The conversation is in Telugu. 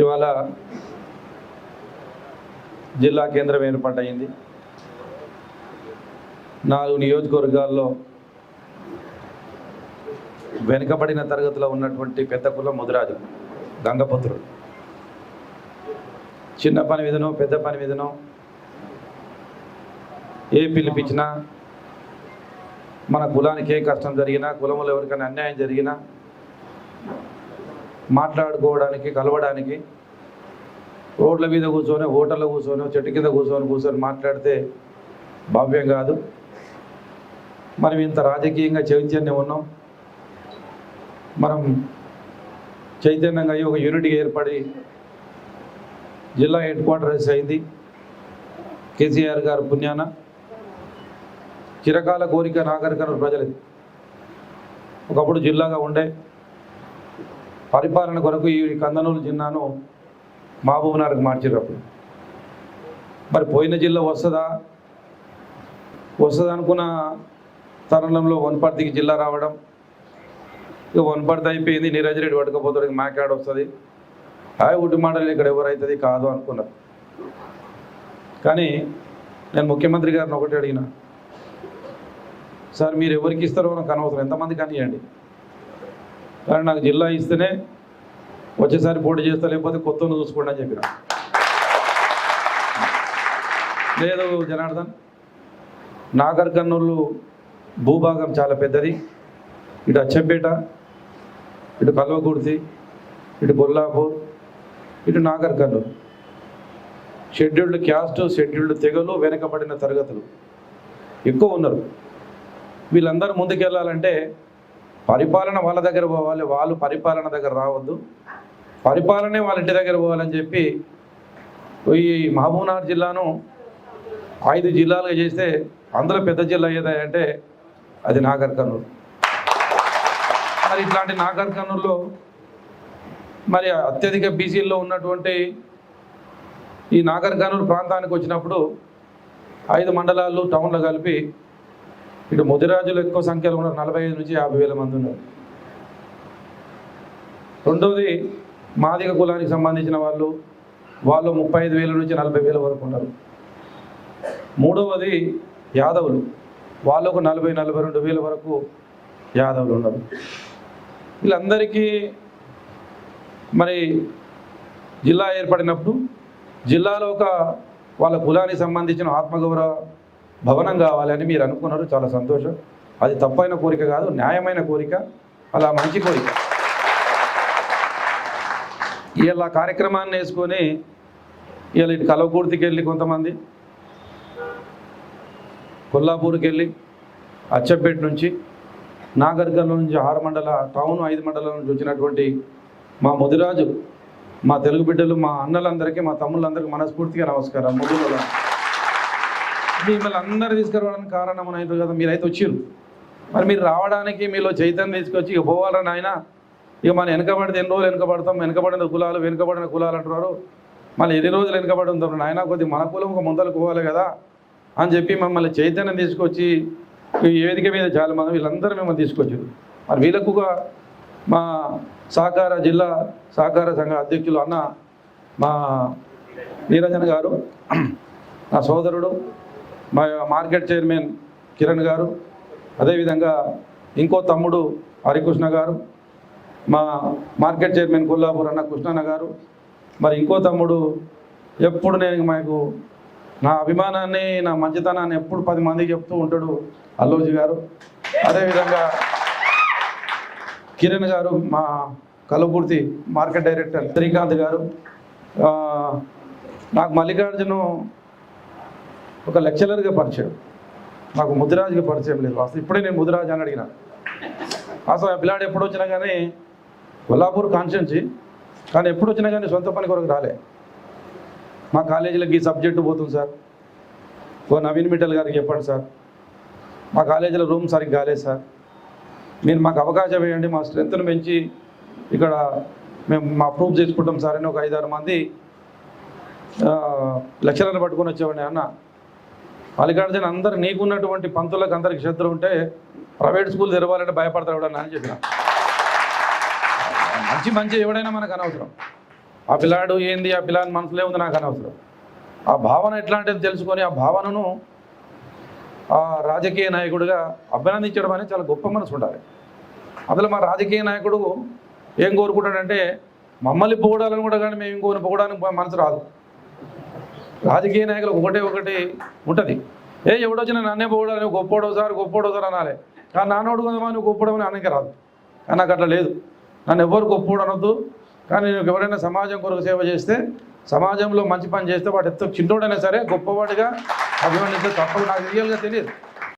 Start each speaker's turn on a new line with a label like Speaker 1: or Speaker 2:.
Speaker 1: ఇవాళ జిల్లా కేంద్రం ఏర్పాటైంది నాలుగు నియోజకవర్గాల్లో వెనుకబడిన తరగతిలో ఉన్నటువంటి పెద్ద కులం ముదిరాజు గంగపుత్రుడు. చిన్న పని మీదనో పెద్ద పని మీదనో ఏ పిలిపించినా మన కులానికి ఏ కష్టం జరిగినా కులంలో ఎవరికైనా అన్యాయం జరిగినా మాట్లాడుకోవడానికి కలవడానికి రోడ్ల మీద కూర్చొని హోటల్లో కూర్చొని చెట్టు కింద కూర్చొని కూర్చొని మాట్లాడితే భావ్యం కాదు. మనం ఇంత రాజకీయంగా చైతన్యం ఉన్నాం. మనం చైతన్యంగా అయ్యి ఒక యూనిట్గా ఏర్పడి జిల్లా హెడ్ క్వార్టర్స్ అయింది. కేసీఆర్ గారు పుణ్యాన. చిరకాల కోరిక నాగరికన ప్రజలది. ఒకప్పుడు జిల్లాగా ఉండే పరిపాలన కొరకు ఈ కందనూరు జిల్లాను మహబూబ్నగర్కి మార్చారు అప్పుడు మరి పోయిన జిల్లా వస్తుందా? వస్తుంది అనుకున్న తరుణంలో వనపర్తికి జిల్లా రావడం. ఇక వనపర్తి అయిపోయింది నీరజ్ రెడ్డి పట్టుకపోతాడు మాకాడ వస్తుంది. హాయ్ ఉట్టి మాటలు ఇక్కడ ఎవరైతుంది కాదు అనుకున్నారు. కానీ నేను ముఖ్యమంత్రి గారిని ఒకటి అడిగిన సార్ మీరు ఎవరికి ఇస్తారో నాకు అనవసరం ఎంతమంది కానివ్వండి కానీ నాకు జిల్లా ఇస్తేనే వచ్చేసారి పోటీ చేస్తా లేకపోతే కొత్త చూసుకోండి అని చెప్పిన. లేదు జనార్దన్ నాగర్ కర్నూలు భూభాగం చాలా పెద్దది. ఇటు అచ్చంపేట ఇటు కల్వకుర్తి ఇటు కొల్లాపూర్ ఇటు Nagar Kurnool. Scheduled caste scheduled తెగలు వెనకబడిన తరగతులు. ఎక్కువ ఉన్నారు. వీళ్ళందరూ ముందుకెళ్ళాలంటే పరిపాలన వాళ్ళ దగ్గర పోవాలి వాళ్ళు పరిపాలన దగ్గర రావద్దు. పరిపాలనే వాళ్ళ ఇంటి దగ్గర పోవాలని చెప్పి ఈ మహబూబ్నగర్ జిల్లాను ఐదు జిల్లాలుగా చేస్తే అందులో పెద్ద జిల్లా ఏదంటే అది నాగర్ కర్నూలు. మరి ఇట్లాంటి నాగర్ కర్నూలులో మరి అత్యధిక బీసీల్లో ఉన్నటువంటి ఈ నాగర్ కర్నూలు ప్రాంతానికి వచ్చినప్పుడు ఐదు మండలాలు టౌన్లో కలిపి ఇటు ముదిరాజులు ఎక్కువ సంఖ్యలో ఉన్నారు. నలభై ఐదు నుంచి యాభై వేల మంది ఉన్నారు. రెండవది మాదిగ కులానికి సంబంధించిన వాళ్ళు వాళ్ళు ముప్పై ఐదు వేల నుంచి నలభై వేల వరకు ఉన్నారు. మూడవది యాదవులు. వాళ్ళకు నలభై నలభై రెండు వేల వరకు యాదవులు ఉన్నారు. వీళ్ళందరికీ మరి జిల్లా ఏర్పడినప్పుడు జిల్లాలో ఒక వాళ్ళ కులానికి సంబంధించిన ఆత్మగౌరవ భవనం కావాలని మీరు అనుకున్నారు చాలా సంతోషం. అది తప్పైన కోరిక కాదు న్యాయమైన కోరిక అలా మంచి కోరిక. ఇలా కార్యక్రమాన్ని వేసుకొని ఇలా ఇటు కలవకూర్తికి వెళ్ళి కొంతమంది కొల్లాపూర్కి వెళ్ళి అచ్చపేట నుంచి నాగర్కర్నూలు నుంచి ఆరు మండల టౌన్ ఐదు మండలం నుంచి వచ్చినటువంటి మా ముదిరాజు మా తెలుగు బిడ్డలు మా అన్నలందరికీ మా తమ్ముళ్ళందరికీ మనస్ఫూర్తిగా నమస్కారం. ముదుల మిమ్మల్ని అందరూ తీసుకురావడానికి కారణం అయినారు కదా మీరైతే వచ్చారు. మరి మీరు రావడానికి మీలో చైతన్యం తీసుకొచ్చి ఇక పోవాలని ఆయన ఇక మన వెనకబడితే ఎన్ని రోజులు వెనకబడతాం? వెనకబడిన కులాలు వెనుకబడిన కులాలు అంటున్నారు. మళ్ళీ ఎన్ని రోజులు వెనకబడి ఉంటారు నాయన? కొద్ది మన కులం ఒక ముందరకు పోవాలి కదా అని చెప్పి మమ్మల్ని చైతన్యం తీసుకొచ్చి ఈ వేదిక మీద చాలా మంది వీళ్ళందరూ మిమ్మల్ని తీసుకొచ్చారు. మరి వీళ్ళకు మా సహకార జిల్లా సహకార సంఘ అధ్యక్షులు అన్న మా నీరజన్ గారు నా సోదరుడు మా మార్కెట్ చైర్మన్ కిరణ్ గారు అదేవిధంగా ఇంకో తమ్ముడు హరికృష్ణ గారు మా మార్కెట్ చైర్మన్ కొల్లాపూర్ అన్న కృష్ణన్న గారు మరి ఇంకో తమ్ముడు ఎప్పుడు నేను మాకు నా అభిమానాన్ని నా మంచితనాన్ని ఎప్పుడు పది మందికి చెప్తూ ఉంటాడు అల్లోజీ గారు. అదేవిధంగా కిరణ్ గారు మా కలుపూర్తి మార్కెట్ డైరెక్టర్ శ్రీకాంత్ గారు. నాకు మల్లికార్జును ఒక లెక్చరర్గా పరిచయం. నాకు ముదిరాజుగా పరిచయం లేదు. అసలు ఇప్పుడే నేను ముదిరాజు అని అడిగిన. అసలు ఆ పిల్లాడు ఎప్పుడు వచ్చినా కానీ కొల్లాపూర్ కాన్స్టిట్యున్సీ కానీ ఎప్పుడు వచ్చినా కానీ సొంత పని కొరకు రాలే. మా కాలేజీలకు ఈ సబ్జెక్టు పోతుంది సార్. ఓ నవీన్ మిట్టల్ గారికి చెప్పండి సార్. మా కాలేజీలో రూమ్ సరిగ్గా కాలేదు సార్. మీరు మాకు అవకాశం ఇవ్వండి మా స్ట్రెంత్ను పెంచి ఇక్కడ మేము మా ప్రూఫ్ చేసుకుంటాం సార్ అని ఒక ఐదారు మంది లక్షలను పట్టుకొని వచ్చేవాడిని అన్న. మల్లికార్జున అందరు నీకున్నటువంటి పంతులకు అందరికి శత్రు ఉంటే ప్రైవేట్ స్కూల్ తెరవాలంటే భయపడతాడు అని చెప్పిన. మంచి మంచి ఎవడైనా మనకు అనవసరం. ఆ పిల్లాడు ఏంది ఆ పిల్లాని మనసులో ఉంది నాకు అనవసరం. ఆ భావన ఎట్లాంటిది తెలుసుకొని ఆ భావనను ఆ రాజకీయ నాయకుడిగా అభినందించడం అనేది చాలా గొప్ప మనసు ఉండాలి. అందులో మా రాజకీయ నాయకుడు ఏం కోరుకుంటాడంటే మమ్మల్ని పొగడాలని కూడా కానీ మేము ఇంకోని పొగడానికి మనసు రాదు. రాజకీయ నాయకులకు ఒకటే ఒకటి ఉంటుంది. ఏ ఎవడొచ్చినా నన్నే పొగడాలి నువ్వు గొప్పోడో సార్ గొప్పోడో సార్ అనాలి. కానీ నాన్నోడు కదా నువ్వు గొప్పడమని అనకే రాదు. కానీ నాకు అట్లా లేదు. నన్ను ఎవరు గొప్పోడు అనొద్దు. కానీ నేను ఎవరైనా సమాజం కొరకు సేవ చేస్తే సమాజంలో మంచి పని చేస్తే వాడు ఎంతో చిన్నోడైనా సరే గొప్పవాడిగా అభిమానిస్తే తప్పదు. నాకు రియల్గా తెలియదు.